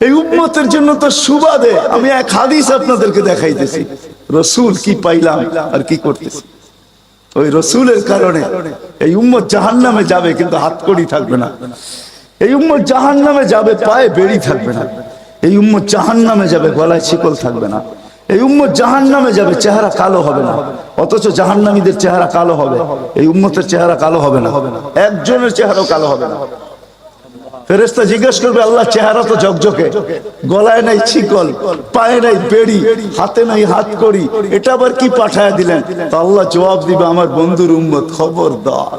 এই উম্মতের জন্য তো সুবাদে আমি এক হাদিস আপনাদেরকে দেখাইতেছি। রসুল কি পাইলাম আর কি করতেছি? ওই রসুলের কারণে এই উম্মত জাহান নামে যাবে কিন্তু হাতকড়ি থাকবে না। এই উম্মত জাহান নামে যাবে, পায়ে বেড়ি থাকবে না। এই উম্মত জাহান নামে যাবে, গলায় শিকল থাকবে না। এই উম্মত জাহান নামে যাবে, চেহারা কালো হবে না। অথচ জাহান্নামীদের চেহারা কালো হবে। এই উম্মতের চেহারা কালো হবে না। একজনের চেহারাও কালো হবে না। ফেরেস্তা জিজ্ঞেস করবে, আল্লাহ চেহারা তো ঝকঝকে। গলায় নাই ছিকল পায়ে নাই বেড়ি, হাতে নাই হাত করি এটা আবার কি পাঠায় দিলেন? তা আল্লাহ জবাব দিবে, আমার বন্ধুর উম্মত খবরদার।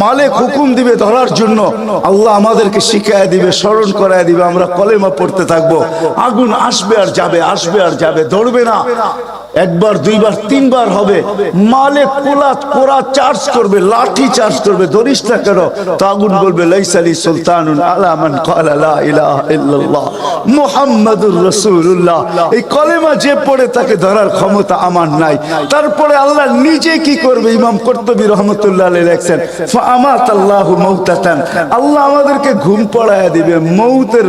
মালিক হুকুম দিবে ধরার জন্য। আল্লাহ আমাদেরকে শিখায় দিবে, স্মরণ করায় দিবে, আমরা কলেমা পড়তে থাকব। আগুন আসবে আর যাবে, আসবে আর যাবে, ধরবে না। একবার, দুইবার, তিনবার হবে। মালে কোলা কোরা চার্জ করবে, লাঠি চার্জ করবে, ধরিস কেন? তো আগুন বলবে লাইসালি সুলতানুন আলা মান ক্বালা লা ইলাহা ইল্লাল্লাহ, মুহাম্মাদুর রাসূলুল্লাহ। এই কলেমা যে পড়ে তাকে ধরার ক্ষমতা আমার নাই। তারপরে আল্লাহ নিজে কি করবে? ইমাম কর্তবী রহমতুল্লাহ আলাইহি ফামাত আল্লাহু আল্লাহ আমাদেরকে ঘুম পড়ায় দিবে। মৌতের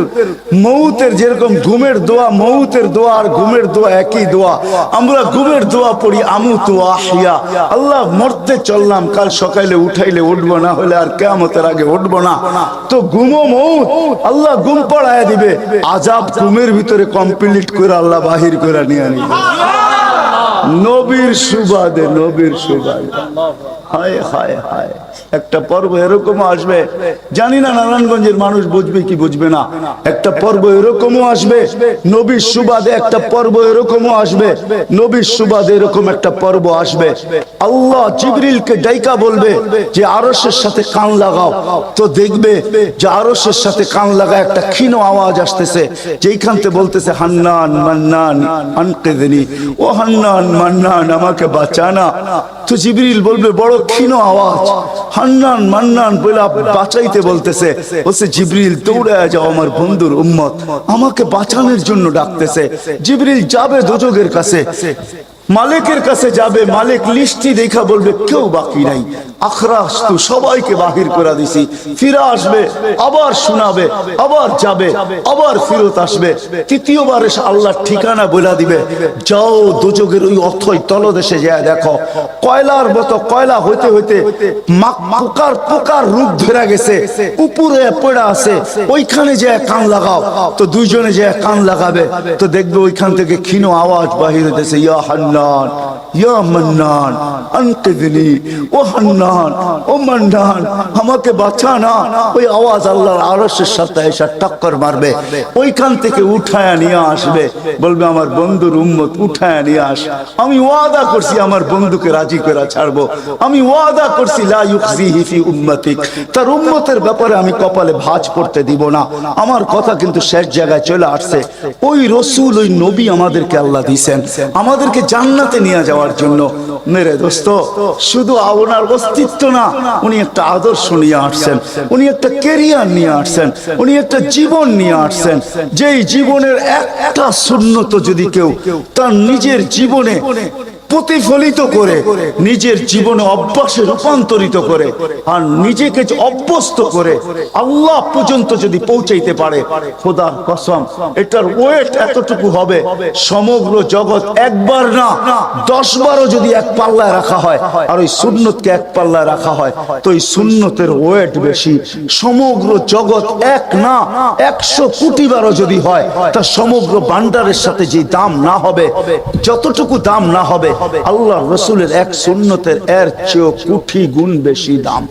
মৌতের যেরকম ঘুমের দোয়া, মৌতের দোয়া আর ঘুমের দোয়া একই দোয়া। আমরা ঘুমের দোয়া পড়ি আমু তো আহিয়া। আল্লাহ মরতে চললাম কাল সকালে উঠাইলে উঠবো না হলে আর কেমতের আগে উঠবো না। তো গুমো মৌত আল্লাহ গুম পড়ায় দিবে। আজাব গুমের ভিতরে কমপ্লিট করে আল্লাহ বাহির করে নিয়ে নিবে নবীর সুবাদে নবীর সুবাদে। হায় হায় হায়। একটা পর্ব এরকম আসবে। জানি না নারায়ণগঞ্জের মানুষ বুঝবে কি বুঝবে না। একটা পর্ব এরকমও আসবে। নবীর সুবাদে একটা পর্ব এরকমও আসবে। নবীর সুবাদে এরকম একটা পর্ব আসবে। আল্লাহ জিবরিলকে ডাইকা বলবে যে আরসের সাথে কান লাগাও। তো দেখবে যে আরসের সাথে কান লাগা একটা ক্ষীণ আওয়াজ আসতেছে। যেইখান থেকে বলতেছে, হান্নান মান্নান, আনকেদিনী। ও হান্নান মান্নান, আমাকে বাঁচানা। তো জিবরিল বলবে, বড় ক্ষীণ আওয়াজ। হান্নান মান্নান বলে বাঁচাইতে বলতেছে। বলছে, জিবরিল, দৌড়ায় যাও আমার বন্ধুর উম্মত। আমাকে বাঁচানোর জন্য ডাকতেছে। জিবরিল যাবে দুজগের কাছে। মালিকের কাছে যাবে। মালিক লিস্টি দেখা বলবে, কেউ বাকি নাই। আখরাস তো সবাইকে বাহির করে দিছি। ফিরে আসবে, আবার শোনাবে, আবার যাবে, আবার ফিরত আসবে। তৃতীয়বার এসে আল্লাহর ঠিকানা বলে দিবে। যাও দুযোগের ওই অথই তলদেশে যায় দেখো। কয়লার মতো কয়লা হইতে হইতে পোকার পোকার রূপ ধরে গেছে। উপরে পড়ে আছে। ওইখানে যে কান লাগাও। তো দুইজনে যে কান লাগাবে। তো দেখবে ওইখান থেকে ক্ষীণ আওয়াজ বাহির হইতেছে। ইয়া হান্নান, ইয়া মান্নান, আনকিদনি, ও হান্নান। আমাকে বাঁচা না। ওই আওয়াজ আল্লাহর সাথে এসে টক্কর মারবে। ওইখান থেকে উঠায় নিয়ে আসবে। বলবে, আমার বন্ধুর উম্মত, উঠায় নিয়ে আস। আমি ওয়াদা করছি আমার বন্ধুকে রাজি করে ছাড়বো। আমি ওয়াদা করছি উম্মতিক। তার উম্মতের ব্যাপারে আমি কপালে ভাঁজ করতে দিব না। আমার কথা কিন্তু শেষ জায়গায় চলে আসছে। ওই রসুল, ওই নবী আমাদেরকে আল্লাহ দিছেন। আমাদেরকে জান্নাতে নিয়ে যাওয়ার জন্য। মেরে দোস্ত, শুধু আপনার ওনার অস্তিত্ব না। উনি একটা আদর্শ নিয়ে আসছেন। উনি একটা কেরিয়ার নিয়ে আসছেন। উনি একটা জীবন নিয়ে আসছেন। যেই জীবনের একটা শূন্যত যদি কেউ তার নিজের জীবনে প্রতিফলিত করে, নিজের জীবনে অভ্যাসে রূপান্তরিত করে আর নিজেকে অভ্যস্ত করে, আল্লাহ পর্যন্ত যদি পৌঁছাইতে পারে খোদার কসম, এটার ওয়েট এতটুকু হবে, সমগ্র জগৎ একবার না দশ বারও যদি এক পাল্লায় রাখা হয়, আর ওই সুন্নতকে এক পাল্লায় রাখা হয়, তো ওই সুন্নতের ওয়েট বেশি। সমগ্র জগৎ এক না, একশো কোটি বারও যদি হয়, তা সমগ্র বান্ডারের সাথে যে দাম না হবে, যতটুকু দাম না হবে আল্লাহ রসুলের এক সুন্নতের এর চেয়েও কুঠি গুণ বেশি দাম।